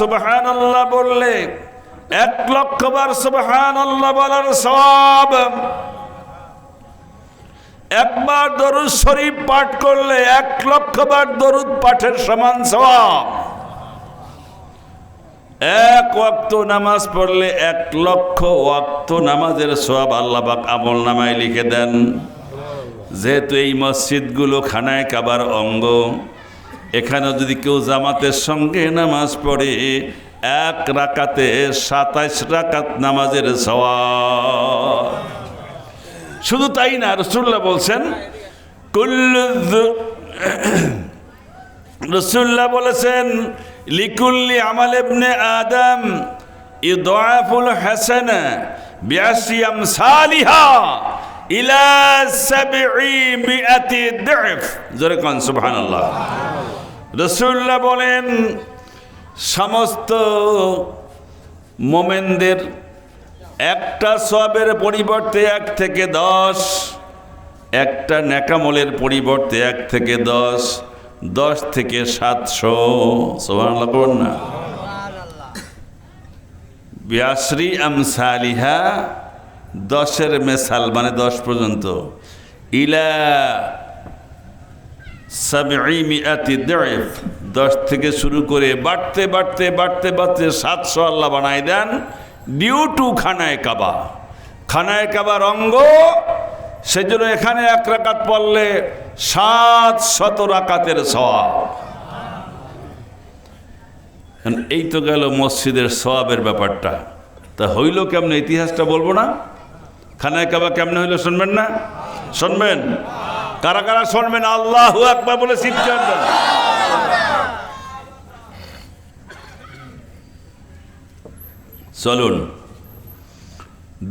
সুবহান বললে, এক লক্ষ বার সুবহান আল্লাহ বলার সব একবার দরুদ শরীফ পাঠ করলে এক দরুদ পাঠের সমান সওয়াব। এক নামাজ পড়লে এক লক্ষ ওয়াক্ত নামাজের সব আল্লাহবাক আমল নামায় লিখে দেন। যেহেতু এই মসজিদগুলো খানায় কাবার অঙ্গ এখানে যদি কেউ জামাতের সঙ্গে নামাজ পড়ে, এক রাকাতে সাতাইশ রাকাত নামাজের শুধু তাই না রসুল্লাহ বলছেন রসুল্লাহ বলেছেন, লিকুল্লি আমাল ইবনে আদম ইদাফুল হাসান বিয়াসিয়াম সালিহা ইলা সাবঈ মিআতি দিফ। জোরে কোন, সুবহানাল্লাহ। রসুল্লাহ বলেন, সমস্ত মোমেনদের একটা সবের পরিবর্তে এক থেকে দশ, একটা ন্যাকামলের পরিবর্তে এক থেকে দশ দশ থেকে সাতশো। সোহান না। বিয়াশ্রী আমসালিহা, দশের মেসাল মানে দশ পর্যন্ত। ইলা দশ থেকে শুরু করে বাড়তে বাড়তে বাড়তে বাড়তে সাতশো আল্লাহ বানাই দেন। ডিউ টু খানায় কাবা। খানায় কাবার অঙ্গ, সেজন্য এখানে এক রাকাত পড়লে সাত শত রাকাতের সওয়াব। এই তো গেল মসজিদের সওয়াবের ব্যাপারটা। তা হইল কেমনে? ইতিহাসটা বলব না? খানায় কাবা কেমনে হইল, শুনবেন না? শুনবেন? কারা কারা শুনবেন? আল্লাহ একবার বলে দেন। চলুন।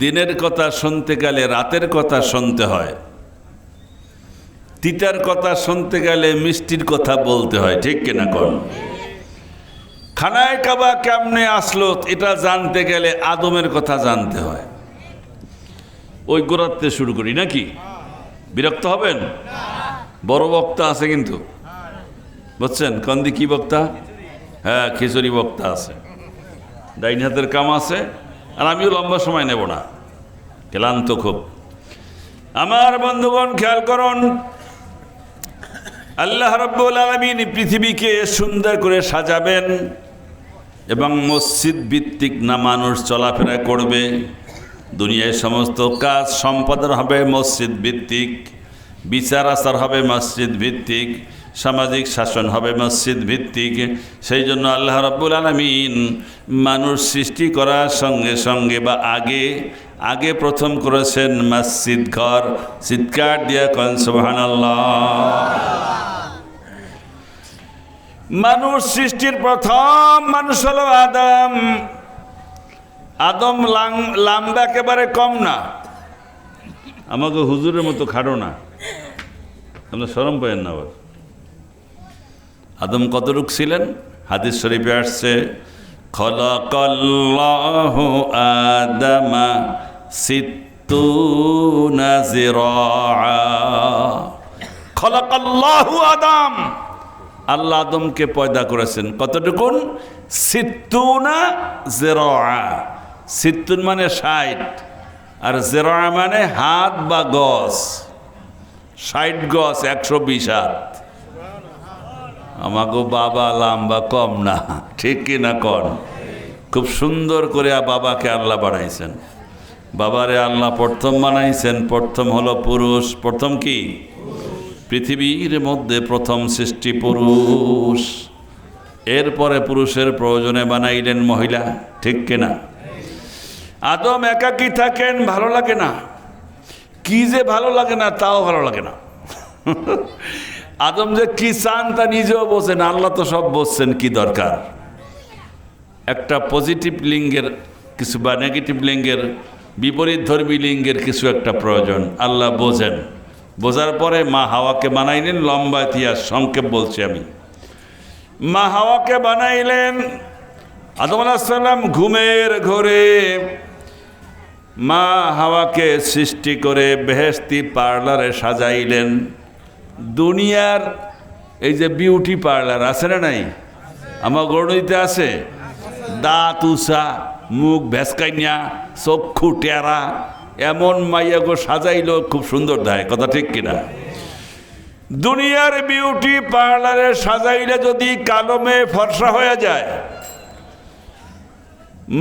দিনের কথা শুনতে গেলে রাতের কথা শুনতে হয়। তিতার কথা শুনতে গেলে মিষ্টির কথা বলতে হয়, ঠিক কিনা কোন? খানায় কাবা কেমনে আসলো এটা জানতে গেলে আদমের কথা জানতে হয়। ওই গোড়াতে শুরু করি, নাকি? বিরক্ত হবেন? বড় বক্তা আছে কিন্তু। বুঝছেন? কন্দি কি বক্তা? হ্যাঁ খিচুড়ি বক্তা আছে। ডাইন হাতের কাম আছে, আর আমিও লম্বা সময় নেব না। ক্লান্ত খুব। আমার বন্ধুগণ, খেয়াল করুন, আল্লাহ রব্বুল আলমিন পৃথিবীকে সুন্দর করে সাজাবেন এবং মসজিদ ভিত্তিক না মানুষ চলাফেরা করবে। দুনিয়ায় সমস্ত কাজ সম্পাদন হবে মসজিদ ভিত্তিক, বিচার আচার হবে মসজিদ ভিত্তিক, সামাজিক শাসন হবে মসজিদ ভিত্তিক। সেই জন্য আল্লাহ রব্বুল আলমিন মানুষ সৃষ্টি করার সঙ্গে সঙ্গে বা আগে আগে প্রথম করেছেন মসজিদ ঘর, চিৎকার দিয়া কন সোহান মানুষ সৃষ্টির প্রথম মানুষ হলো আদম। আদম লাং লাম্বা একেবারে কম না। আমাকে হুজুরের মতো খাড়ো না। আপনার সরম পেয়েন না আবার। আদম কতটুক ছিলেন? হাদিস শরীফে আসছে, খলকল্লাহু আদামা সিত্তুনা জিরাআ খলকল্লাহু আদম। আল্লাহ আদমকে পয়দা করেছেন। কতটুকুন? সিত্তুনা জেরা সিত্তুন মানে ষাট, আর জেরা মানে হাত বা গজ ষাট গজ একশো বিশ হাত। আমাকে বাবা লাম্বা কম না, ঠিক কি না কন? খুব সুন্দর করে বাবাকে আল্লাহ বানাইছেন। বাবারে আল্লাহ প্রথম বানাইছেন, প্রথম হলো পুরুষ, প্রথম কি? পৃথিবীর মধ্যে প্রথম সৃষ্টি পুরুষ। এরপরে পুরুষের প্রয়োজনে বানাইলেন মহিলা, ঠিক কিনা আদম একাকি থাকেন, ভালো লাগে না? কি যে ভালো লাগে না, তাও ভালো লাগে না। আদম যে কি চান, তা নিজেও বোঝেন, আল্লাহ তো সব বসছেন কি দরকার? একটা পজিটিভ লিঙ্গের কিছু বা নেগেটিভ লিঙ্গের, বিপরীত ধর্মী লিঙ্গের কিছু একটা প্রয়োজন, আল্লাহ বোঝেন। বোঝার পরে মা হাওয়াকে বানাইলেন লম্বা ইতিহাস সংক্ষেপ বলছি আমি। মা হাওয়াকে বানাইলেন, আদম আলাহিসাল্লাম ঘুমের ঘরে মা হাওয়াকে সৃষ্টি করে বেহেস্তি পার্লারে সাজাইলেন। দুনিয়ার এই যে বিউটি পার্লার আছে না নাই? আমার গড়িতে আছে। দাঁত উষা মুখ ভেসকাইনিয়া চক্ষু টেরা এমন মাইয়া গো সাজাইলো, খুব সুন্দর দেয়, কথা ঠিক কিনা? দুনিয়ার বিউটি পার্লারে সাজাইলে যদি কালো মেয়ে ফর্সা হয়ে যায়,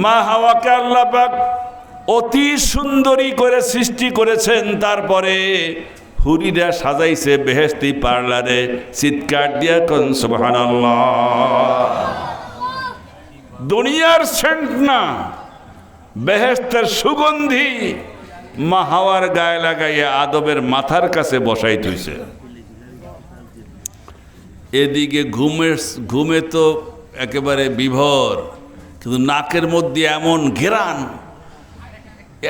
মা হাওয়াকে আল্লাহ পাক অতি সুন্দরী করে সৃষ্টি করেছেন, তারপরে হুরিরা সাজাইছে বেহেস্তি পার্লারে, চিৎকার দিয়া কন, সুবহানাল্লাহ। দুনিয়ার সেন্ট না বেহেস্তের সুগন্ধি মা হাওয়ার গায়ে লাগাইয়া আদবের মাথার কাছে বসাই থইছে। এদিকে ঘুমের ঘুমে তো একেবারে বিভোর, কিন্তু নাকের মধ্যে এমন ঘেরান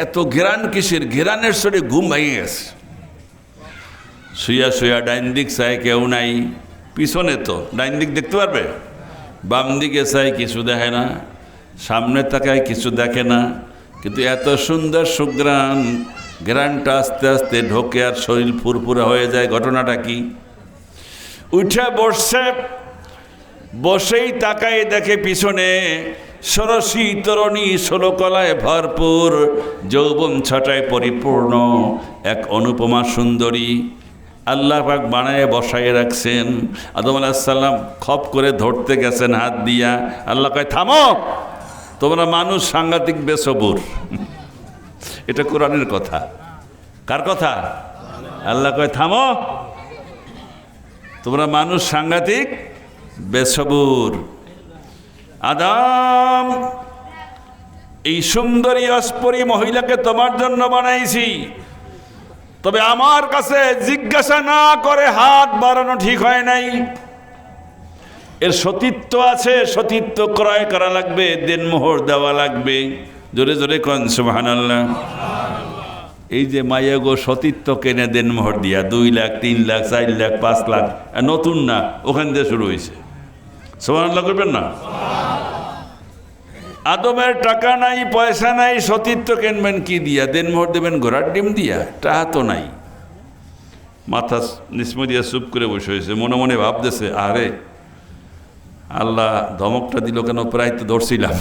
এত ঘেরান কিসের? ঘেরানের সরে ঘুম ভেঙে গেছে। শুয়া শুয়া ডাইন দিক চাই কেউ নাই। পিছনে তো, ডাইন দিক দেখতে পারবে? বাম দিকে চাই কিছু দেখে না, সামনে তাকায় কিছু দেখে না। কিন্তু এত সুন্দর সুগ্রাণ গ্রানটা আস্তে আস্তে ঢোকে আর শরীর ফুরফুরা হয়ে যায়। ঘটনাটা কি? উঠে বসছে, বসেই তাকায় দেখে পিছনে সরসী তরণী ষোলকলায় ভরপুর, যৌবন ছটায় পরিপূর্ণ, এক অনুপমা সুন্দরী। আল্লাহ পাক বানায় বসাই রাখছেন। আদম আলাহিসাল্লাম খপ করে ধরতে গেছেন হাত দিয়া। আল্লাহ কয়, থামো! তোমরা মানুষ সাংঘাতিক বেসবুর। এটা কোরআনের কথা। কার কথা? আল্লাহ কয়, থামো! তোমরা মানুষ সাংঘাতিক বেসবুর। আদাম, এই সুন্দরী অস্পরী মহিলাকে তোমার জন্য বানাইছি। তবে আমার কাছে জিজ্ঞাসা না করে হাত বাড়ানো ঠিক হয় নাই। এর সতীত্ব আছে, সতীত্ব ক্রয় করা লাগবে দেনমোহর দেওয়া লাগবে। জোরে জোরে কন, সুবহানাল্লাহ। এই যে মাইয়া গো, সতীত্ব কেনে দেনমোহর দিয়া? দুই লাখ, তিন লাখ, চার লাখ, পাঁচ লাখ নতুন না, ওখান দিয়ে শুরু হয়েছে সুবহানাল্লাহ করবেন না? আদমের টাকা নাই, পয়সা নাই, সতীত্ব কিনবেন কি দিয়া? দেনমোহর দেবেন ঘোড়ার ডিম দিয়া, টাকা তো নাই। মাথা নিসমো দিয়া চুপ করে বসে হয়েছে, মনে মনে ভাবতেছে, আরে, আল্লাহ ধমকটা দিল কেন? প্রায় তো ধরছিলাম।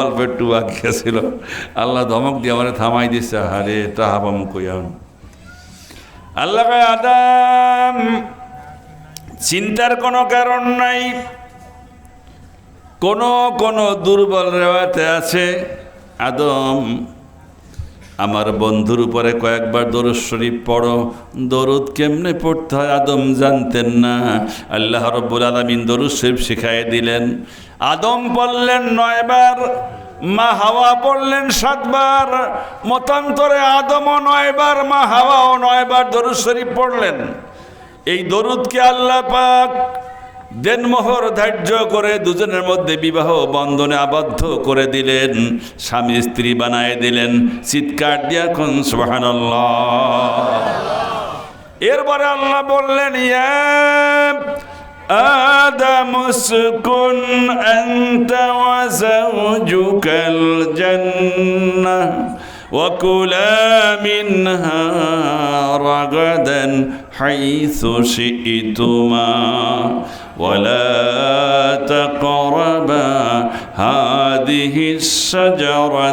অল্প একটু বাকি ছিল আল্লাহ ধমক দিয়ে আমার থামাই দিচ্ছে আরে টাহা পাম কইয়ান আল্লাহ আদাম, চিন্তার কোনো কারণ নাই। কোন কোন দুর্বল রেওয়াতে আছে। আদম, আমার বন্ধুর উপরে কয়েকবার দরুদ শরীফ পড়ো। দরুদ কেমনে পড়তে হয় আদম জানতেন না। আল্লাহ রব্বুল আলমিন দরুদ শরীফ শিখাই দিলেন। আদম পড়লেন নয়বার, মা হাওয়া পড়লেন সাতবার। মতান্তরে আদমও নয়বার, মা হাওয়াও নয়বার দরুদ শরীফ পড়লেন। এই দরুদকে আল্লাহ পাক দেনমোহর ধার্য করে দুজনের মধ্যে বিবাহ বন্ধনে আবদ্ধ করে দিলেন স্বামী স্ত্রী বানায় দিলেন চিৎকার দিয়া কোন সুবহানাল্লাহ এরপরে আল্লাহ বললেন ইয়া آدم اسكن أنت وزوجك الجنة وكلا منها رغدا حيث شئتما ولا تقربا هذه الشجرة